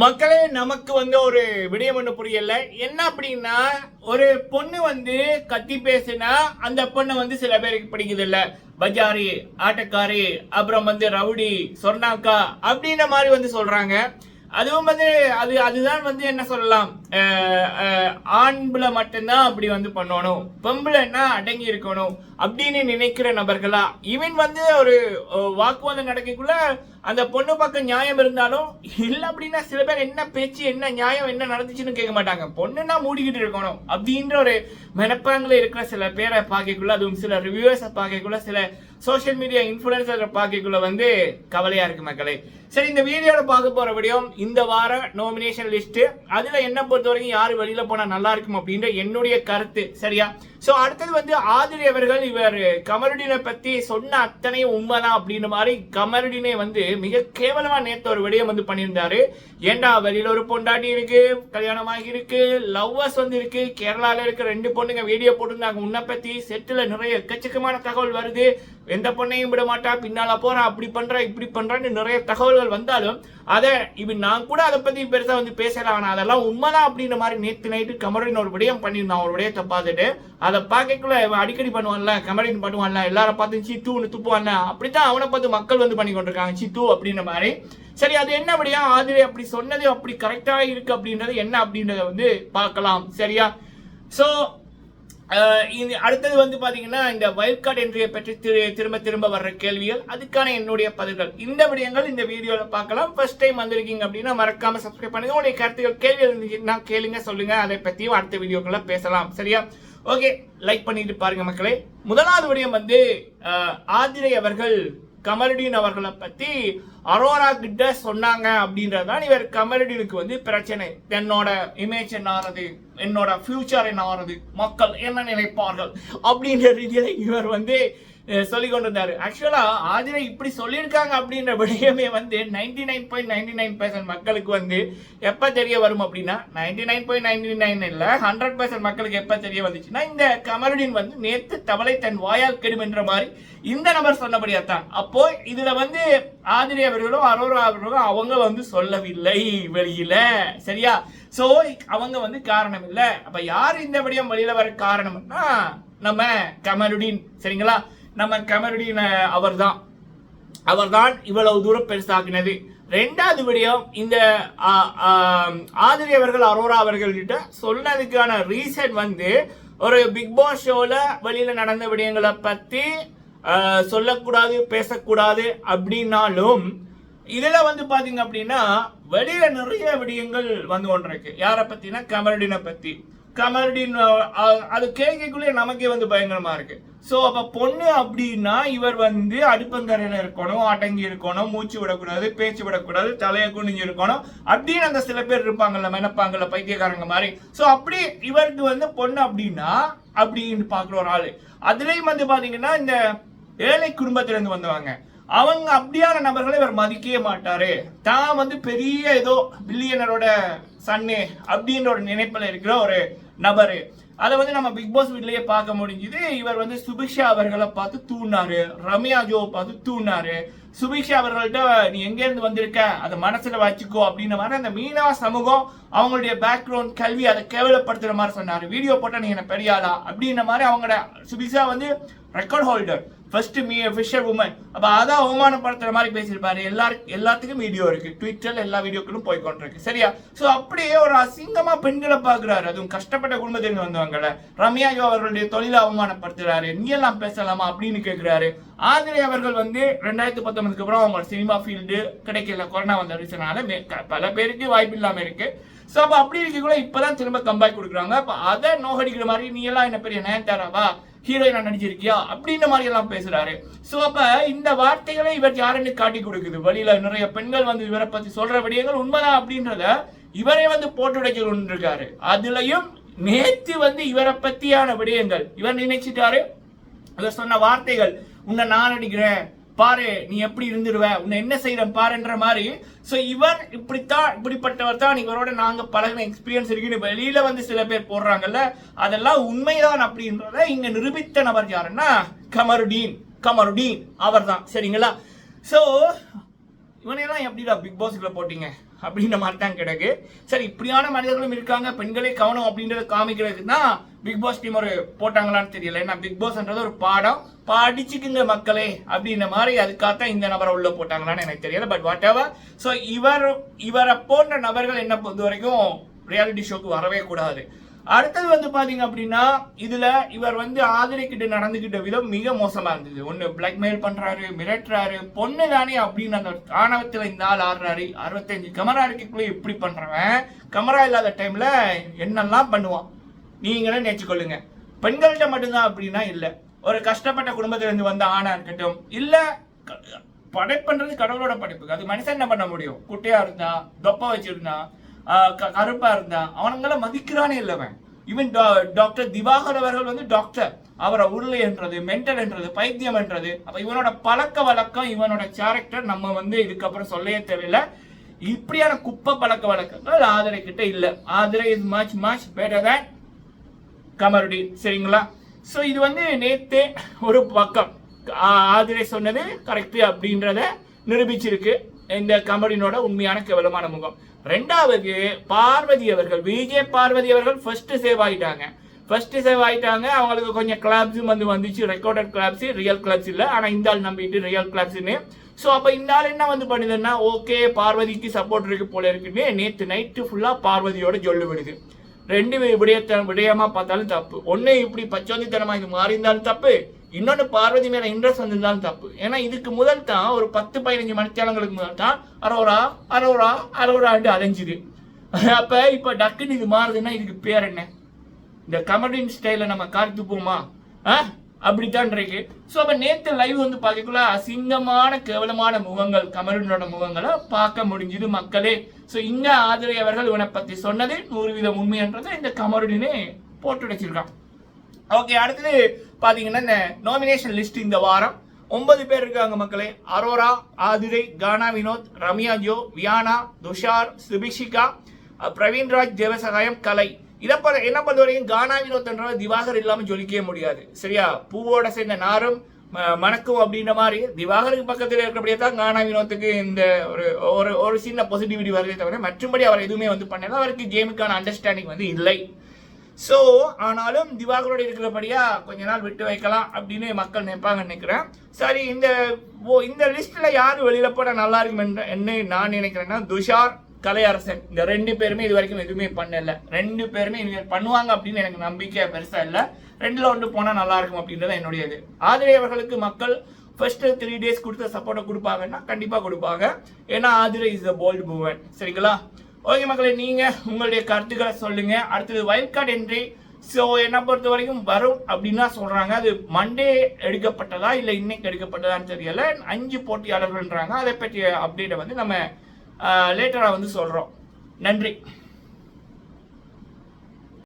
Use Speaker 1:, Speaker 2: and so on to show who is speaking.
Speaker 1: மக்களே நமக்கு வந்து ஒரு விடயம் ஒன்று புரியல. என்ன அப்படின்னா ஒரு பொண்ணு வந்து கத்தி பேசுனா அந்த பொண்ணு வந்து சில பேருக்கு பிடிக்குது இல்ல பஜாரி ஆட்டக்காரி அப்புறம் வந்து ரவுடி சொர்ணாக்கா அப்படின்ற மாதிரி வந்து சொல்றாங்க. அதுவும் வந்து அது அதுதான் வந்து என்ன சொல்லலாம் ஆண்புல மட்டும்தான் அப்படி வந்து பண்ணணும். பொம்பளைன்னா அடங்கி இருக்கணும் அப்படின்னு நினைக்கிற நபர்களா? இவன் வந்து ஒரு வாக்குவாதம் நடக்கக்குள்ள அந்த பொண்ணு பக்கம் நியாயம் இருந்தாலும் இல்லை அப்படின்னா சில பேர் என்ன பேச்சு என்ன நியாயம் என்ன நடந்துச்சுன்னு கேட்க மாட்டாங்க. பொண்ணுன்னா மூடிக்கிட்டு இருக்கணும். அப்படின்ற ஒரு மெனப்பாங்கில் இருக்கிற சில பேரை பார்க்கக்குள்ள அதுவும் சில ரிவ்யூவர்ஸை பார்க்கக்குள்ள சில சோஷியல் மீடியா இன்ஃபுளுசரை பார்க்கக்குள்ள வந்து கவலையா இருக்கு மக்களே. சரி இந்த வீடியோவில் பார்க்க போற விடியும் இந்த வார நோமினேஷன் லிஸ்ட்டு அதில் என்ன பொறுத்த வரைக்கும் யாரு வெளியில் போனால் நல்லா இருக்கும் அப்படின்ற என்னுடைய கருத்து. சரியா? சோ அடுத்தது வந்து ஆதிரி அவர்கள் இவர் கமருடினை பத்தி சொன்ன அத்தனையும் உண்மைதான் அப்படின்ற மாதிரி கமருடினை வந்து மிக கேவலமா நேற்று ஒரு விடயம் வந்து பண்ணியிருந்தாரு. ஏண்டா வெளியில ஒரு பொண்டாட்டி இருக்கு கல்யாணம் ஆகியிருக்கு லவ்வர்ஸ் வந்து இருக்கு கேரளால இருக்க ரெண்டு பொண்ணுங்க வீடியோ போட்டிருந்தாங்க. உன்னை பத்தி செட்டுல நிறைய எக்கச்சக்கமான தகவல் வருது. எந்த பொண்ணையும் விட மாட்டா பின்னால போறா அப்படி பண்றா இப்படி பண்றான்னு நிறைய தகவல்கள் வந்தாலும் அதை இது நான் கூட அதை பத்தி பெருசா வந்து பேசல. ஆனா அதெல்லாம் உண்மைதான் அப்படின்ற மாதிரி நேத்து நைட்டு கமரின் ஒரு விடயம் பண்ணியிருந்தான். ஒரு விடயத்தை பார்த்துட்டு அதை பார்க்கக்குள்ள இவன் அடிக்கடி பண்ணுவான்ல கமரின் பண்ணுவான்ல எல்லாரும் பார்த்து சித்துன்னு துப்புவான்ல. அப்படித்தான் அவனை பார்த்து மக்கள் வந்து பண்ணி கொண்டிருக்காங்க. சித்து அப்படின்ற மாதிரி. சரி அது என்ன அப்படியா ஆதிரி அப்படி சொன்னது அப்படி கரெக்டா இருக்கு அப்படின்றது என்ன அப்படின்றத வந்து பார்க்கலாம். சரியா? ஸோ அடுத்தது வந்து பாத்தீங்கன்னா இந்த வைல்ட் கார்டு என்ட்ரியை பற்றி திரு- திரும்ப திரும்ப வர்ற கேள்விகள் அதுக்கான என்னுடைய பதில்கள். இந்த விடயங்கள் இந்த வீடியோவில் பார்க்கலாம். ஃபர்ஸ்ட் டைம் வந்திருக்கீங்க அப்படின்னா மறக்காம சப்ஸ்கிரைப் பண்ணுங்க. உங்களுடைய கருத்துக்கள் கேள்வி இருந்துச்சுன்னா கேளுங்க சொல்லுங்க. அதை பத்தியும் அடுத்த வீடியோக்குள்ள பேசலாம். சரியா? ஓகே லைக் பண்ணிட்டு பாருங்க மக்களே. முதலாவது விடயம் வந்து ஆதிரை அவர்கள் கமலுடீன் அவர்களை பத்தி அரோரா கிட்ட சொன்னாங்க அப்படின்றதுதான் இவர் கமலுடீனுக்கு வந்து பிரச்சனை. என்னோட இமேஜ் என்ன ஆறுது என்னோட ஃபியூச்சர் என்ன ஆறுது மக்கள் என்ன நினைப்பார்கள்? அப்படின்ற ரீதியில இவர் வந்து சொல்லி சொல்லிக் கொண்டிருந்தாரு ஆக்சுவலா ஆதிரை இப்படி சொல்லியிருக்காங்க அப்படின்ற விடயமே வந்து ninety nine point ninety nine percent மக்களுக்கு வந்து எப்ப தெரிய வரும் அப்படின்னா ninety nine point ninety nine இல்ல ஹண்ட்ரட் பர்சன்ட் மக்களுக்கு எப்ப தெரிய வந்துச்சுன்னா இந்த கமருடின் வந்து நேத்து தவளை தன் வாயால் கெடும் என்ற மாதிரி இந்த நபர் சொன்னபடியாத்தான். அப்போ இதுல வந்து ஆதிரி அவர்களும் அரோரா அவர்களும் அவங்க வந்து சொல்லவில்லை வெளியில. சரியா? சோ அவங்க வந்து காரணம் இல்ல. அப்ப யார் இந்த விடயம் வெளியில வர காரணம்னா நம்ம கமருடின். சரிங்களா? நம்ம கமருடின் அவர்தான். அவர்தான் இவ்வளவு தூரம் பெருசாக்கினது. ரெண்டாவது விடயம் இந்த ஆதிரி அவர்கள் அரோரா அவர்கள்கிட்ட சொன்னதுக்கான ரீசன் வந்து ஒரு பிக் பாஸ் ஷோவில் வெளியில் நடந்த விடயங்களை பற்றி சொல்லக்கூடாது பேசக்கூடாது அப்படின்னாலும் இதில் வந்து பார்த்தீங்க அப்படின்னா வெளியில் நிறைய விடயங்கள் வந்து கொண்டிருக்கு யாரை பற்றினா கமரடினை பற்றி கமர்டின் அது கேட்கக்குள்ளே நமக்கே வந்து பயங்கரமா இருக்கு. ஸோ அப்ப பொண்ணு அப்படின்னா இவர் வந்து அடுப்பங்கரையில் இருக்கணும் அடங்கி இருக்கணும் மூச்சு விடக்கூடாது பேச்சு விடக்கூடாது தலையை குனிஞ்சு இருக்கணும் அப்படின்னு அந்த சில பேர் இருப்பாங்கல்ல மெனப்பாங்கல்ல பைத்தியக்காரங்க மாதிரி. ஸோ அப்படி இவருக்கு வந்து பொண்ணு அப்படின்னா அப்படின்னு பாக்குற ஒரு ஆளு. அதுலயும் வந்து பாத்தீங்கன்னா இந்த ஏழை குடும்பத்துல இருந்து வந்தவங்க. அவங்க அப்படியான நபர்களை இவர் மதிக்கவே மாட்டாரு. தான் வந்து பெரிய ஏதோ பில்லியனரோட சன்னு அப்படின்ற ஒரு நினைப்பில் இருக்கிற ஒரு நபரு. அதை வந்து நம்ம பிக் பாஸ் வீட்லயே பார்க்க முடிஞ்சுது. இவர் வந்து சுபிக்ஷா அவர்களை பார்த்து தூண்டாரு. ரம்யா ஜோவை பார்த்து தூண்டாரு. சுபிக்ஷா அவர்கள்ட்ட நீ எங்க இருந்து வந்திருக்க? அதை மனசுல வச்சுக்கோ. அப்படின்ற மாதிரி அந்த மீனவ சமூகம் அவங்களுடைய பேக்ரவுண்ட் கல்வி அதை கேவலப்படுத்துற மாதிரி சொன்னாரு. வீடியோ போட்டா நீ என்ன பெரியாளா? அப்படின்ற மாதிரி அவங்களோட சுபிக்ஷா வந்து record holder first me fisher woman அப்போ அதான் அவமானப்படுத்துற மாதிரி பேசியிருப்பாரு. எல்லாருக்கும் எல்லாத்துக்கும் வீடியோ இருக்கு. ட்விட்டர்ல எல்லா வீடியோக்களும் போய் கொண்டிருக்கு. சரியா? ஸோ அப்படியே ஒரு அசிங்கமா பெண்களை பாக்குறாரு அதுவும் கஷ்டப்பட்ட குடும்பத்திலிருந்து வந்தவங்கள. ரம்யா யோ அவர்களுடைய தொழிலை அவமானப்படுத்துறாரு. நீ எல்லாம் பேசலாமா அப்படின்னு கேட்கிறாரு ஆதிரை அவர்கள் வந்து ரெண்டாயிரத்தி பத்தொன்பதுக்கு அப்புறம் அவங்க சினிமா ஃபீல்டு கிடைக்கல. கொரோனா வந்த ரீசனால பல பேருக்கு வாய்ப்பு இல்லாம இருக்கு. ஸோ அப்போ அப்படி இருக்கக்குள்ள இப்பதான் திரும்ப கம்பேக் கொடுக்குறாங்க. அப்போ அதை நோகடிக்கிற மாதிரி நீ எல்லாம் என்ன பெரிய நயன்தாராவா? ஹீரோயினா நடிச்சிருக்கியா? அப்படின்ற மாதிரி எல்லாம் பேசுறாரு. சோ அப்ப இந்த வார்த்தைகளை இவர் யாருன்னு காட்டி கொடுக்குது? வெளியில நிறைய பெண்கள் வந்து இவரை பத்தி சொல்ற விடயங்கள் உண்மைதான் அப்படின்றத இவரே வந்து போட்டு உடைக்க கொண்டிருக்காரு. அதுலயும் நேத்து வந்து இவரை பத்தியான விடயங்கள். இவர் நினைச்சிட்டாரு. இவர் சொன்ன வார்த்தைகள் உன்னை நான் அடிக்கிறேன். பாரு நீ எப்படி இருந்துடுவ உன்னை என்ன செய்யற பாருன்ற மாதிரி. ஸோ இவர் இப்படித்தான் இப்படிப்பட்டவர் தான் இவரோட நாங்கள் பழகின எக்ஸ்பீரியன்ஸ் இருக்குன்னு வெளியில வந்து சில பேர் போடுறாங்கல்ல அதெல்லாம் உண்மைதான் அப்படின்றத இங்க நிரூபித்த நபர் யாருன்னா கமருடீன். கமருடீன். அவர் தான் சரிங்களா? ஸோ இவனையெல்லாம் எப்படிடா பிக் பாஸ்க்குள்ள போட்டீங்க? அப்படின்ற மாதிரி தான் கிடக்கு. சரி இப்படியான மனிதர்களும் இருக்காங்க. பெண்களே கவனம் அப்படின்றத காமிக்கிறதுக்கு தான் பிக் பாஸ் டீம் ஒரு போட்டாங்களான்னு தெரியல. ஏன்னா பிக் பாஸ்ன்றது ஒரு பாடம். படிச்சுக்குங்க மக்களே அப்படின்ற மாதிரி அதுக்காகத்தான் இந்த நபரை உள்ள போட்டாங்களான்னு எனக்கு தெரியல. பட் வாட் எவர் ஸோ இவர் இவரை போன்ற நபர்கள் என்ன பொறுத்த வரைக்கும் ரியாலிட்டி ஷோக்கு வரவே கூடாது. அடுத்தது வந்து பாத்தீங்க அப்படின்னா இதுல இவர் வந்து ஆதரிக்கிட்டு நடந்துகிட்ட விதம் மிக மோசமா இருந்தது. ஒண்ணு பிளாக்மெயில் பண்றாரு மிரட்டுறாரு பொண்ணு தானே அப்படின்னு அந்த ஆணவத்துல இந்த ஆள் ஆடுறாரு. அறுபத்தஞ்சு கமரா இருக்கக்குள்ள இப்படி பண்றவன் கமரா இல்லாத டைம்ல என்னெல்லாம் பண்ணுவான்? நீங்களே நினைச்சுக்கொள்ளுங்க. பெண்கள்கிட்ட மட்டும்தான் அப்படின்னா இல்ல. ஒரு கஷ்டப்பட்ட குடும்பத்திலிருந்து வந்த ஆணா இருக்கட்டும் இல்ல படைப்புன்றது கடவுளோட படைப்பு அது மனுஷன் என்ன பண்ண முடியும்? குட்டையா இருந்தா தொப்பை வச்சிருந்தா ஆஹ் க- கருப்பா இருந்தா அவனுங்கள மதிக்கிறானே இல்லவன் இவன் டாக்டர் திவாகர் அவர்கள் வந்து டாக்டர் அவரை உருளை என்றது மென்டல் என்றது பைத்தியம் என்றது. அப்ப இவனோட பழக்க வழக்கம் இவனோட கேரக்டர் நம்ம வந்து இதுக்கப்புறம் சொல்லவே தேவையில்லை. இப்படியான குப்பை பழக்க வழக்கங்கள் ஆதரை கிட்ட இல்ல. Aadhirai is much much better than கமருடி. சரிங்களா? ஸோ இது வந்து நேத்தே ஒரு பக்கம். ஆதிரை சொன்னது கரெக்டு அப்படின்றத நிரூபிச்சிருக்கு. இந்த கமலினோட உண்மையான கேவலமான முகம். ரெண்டாவது பார்வதி அவர்கள் விஜய் பார்வதி அவர்கள் ஃபர்ஸ்ட் சேவ் ஆயிட்டாங்க. ஃபர்ஸ்ட் சேவ் ஆயிட்டாங்க. அவங்களுக்கு கொஞ்சம் கிளாப்ஸும் வந்து வந்துச்சு. ரெக்கார்டட் கிளாப்ஸ் ரியல் கிளாப்ஸ் இல்லை. ஆனால் இந்த ஆள் நம்பிட்டு ரியல் கிளாப்ஸ்னு ஸோ அப்போ இந்த ஆள் என்ன வந்து பண்ணுதுன்னா ஓகே பார்வதிக்கு சப்போர்ட் இருக்கு போல இருக்குன்னு நேற்று நைட்டு ஃபுல்லாக பார்வதியோட ஜொல்லு விடுது. ரெண்டு விடயத்த விடயமா பார்த்தாலும் தப்பு. ஒன்று இப்படி பச்சோந்தித்தனமாக இது மாறி இருந்தாலும் தப்பு. இன்னொன்று பார்வதி மேல இன்ட்ரெஸ்ட் வந்திருந்தாலும் தப்பு. ஏன்னா இதுக்கு முதல் தான் ஒரு பத்து பதினஞ்சு மணித்தியாலங்களுக்கு முதல் தான் அரோரா அரோரா அரோராண்டு அலைஞ்சுது. அப்ப இப்ப டக்குன்னு இது மாறுதுன்னா இதுக்கு பேர் என்ன? இந்த கமெடின் ஸ்டைல நம்ம காத்து போமா ஆ? அப்படித்தான் இருக்கு. ஸோ அப்போ நேற்று லைவ் வந்து பார்க்கக்குள்ள அசிங்கமான கேவலமான முகங்கள் கமலினோட முகங்களை பார்க்க முடிஞ்சுது மக்களே. ஸோ இங்க ஆதிரை அவர்கள் இவனை பத்தி சொன்னது நூறு வீதம் உண்மைன்றதை இந்த கமருடினே போட்டு வச்சிருக்கான் ஓகே அடுத்தது பார்த்தீங்கன்னா இந்த நாமினேஷன் லிஸ்ட் இந்த வாரம். ஒன்பது பேர் இருக்காங்க மக்களே. அரோரா ஆதிரை கானா வினோத் ரம்யா ஜோ வியானா துஷார் சுபிஷிகா பிரவீன்ராஜ் தேவசகாயம் கலை. இதை ப என்ன பொறுத்த வரைக்கும் கானா வினோத்ன்ற திவாகர் இல்லாமல் ஜொலிக்கவே முடியாது. சரியா? பூவோட சேர்ந்த நாரும் ம- மணக்கும் அப்படின்ற மாதிரி. திவாகருக்கு பக்கத்தில் இருக்கிறபடியே தான் கானா வினோத்துக்கு இந்த ஒரு ஒரு ஒரு சின்ன பாசிட்டிவிட்டி வருதே தவிர மற்றபடி அவர் எதுவுமே வந்து பண்ணல. அவருக்கு கேமுக்கான அண்டர்ஸ்டாண்டிங் வந்து இல்லை. ஸோ ஆனாலும் திவாகரோடு இருக்கிறபடியா கொஞ்ச நாள் விட்டு வைக்கலாம் அப்படின்னு மக்கள் நினைப்பாங்க நினைக்கிறேன். சரி இந்த ஓ இந்த லிஸ்ட்டில் யார் வெளியில் போட நல்லா இருக்கும் என்ன நான் நினைக்கிறேன்னா துஷார் கலையரசன். இந்த ரெண்டு பேருமே இது வரைக்கும் எதுவுமே பண்ணல. ரெண்டு பேருமே இனிமேல் பண்ணுவாங்க அப்படின்னு எனக்கு நம்பிக்கை பெருசாக இல்லை. ரெண்டில் ஒன்று போனால் நல்லா இருக்கும் அப்படின்றது என்னுடைய இது ஆதிரை அவர்களுக்கு மக்கள் ஃபர்ஸ்ட் த்ரீ டேஸ் கொடுத்த சப்போர்ட்டை கொடுப்பாங்கன்னா கண்டிப்பாக கொடுப்பாங்க. ஏன்னா Aadhirai is a bold movie சரிங்களா? ஓகே மக்களே நீங்க உங்களுடைய கருத்துக்களை சொல்லுங்க. அடுத்தது வைல்ட் கார்டு என்ட்ரி ஸோ என்னை பொறுத்த வரைக்கும் வரும் அப்படின்னு தான் சொல்றாங்க. அது மண்டே எடுக்கப்பட்டதா இல்லை இன்னைக்கு எடுக்கப்பட்டதான்னு தெரியல. அஞ்சு போட்டியாளர்கள்ன்றாங்க. அதை பற்றிய அப்டேட்டை வந்து நம்ம லேட்டராக வந்து சொல்றோம். நன்றி.